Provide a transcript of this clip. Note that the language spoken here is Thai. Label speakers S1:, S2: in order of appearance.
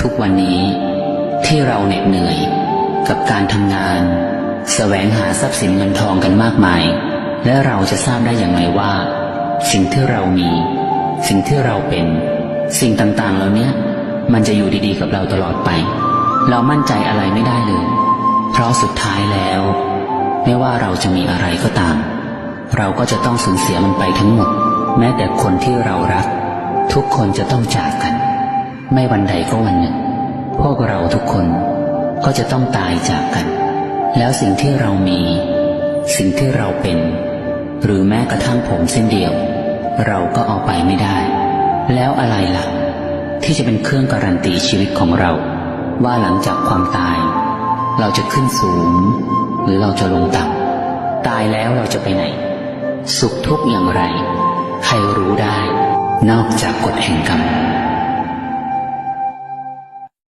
S1: ทุกวันนี้ที่เราเหน็ดเหนื่อยกับการทำงานแสวงหาทรัพย์สินเงินทองกันมากมาย และเราจะทราบได้อย่างไรว่า สิ่งที่เรามี สิ่งที่เราเป็น สิ่งต่างๆเหล่านี้มันจะอยู่ดีๆกับเราตลอดไป เรามั่นใจอะไรไม่ได้เลย เพราะสุดท้ายแล้ว ไม่ว่าเราจะมีอะไรก็ตาม เราก็จะต้องสูญเสียมันไปทั้งหมด แม้แต่คนที่เรารัก ทุกคนจะต้องจากกัน ไม่วันใดก็วันหนึ่ง พวกเราทุกคนก็จะต้องตายจากกัน แล้วสิ่งที่เรามี สิ่งที่เราเป็น หรือแม้กระทั่งผมเส้นเดียว เราก็เอาไปไม่ได้ แล้วอะไรล่ะ ที่จะเป็นเครื่องการันตีชีวิตของเรา ว่าหลังจากความตาย เราจะขึ้นสูง หรือเราจะลงต่ำตายแล้วเราจะไปไหน สุขทุกข์อย่างไร ใครรู้ได้ นอกจากกฎแห่งกรรม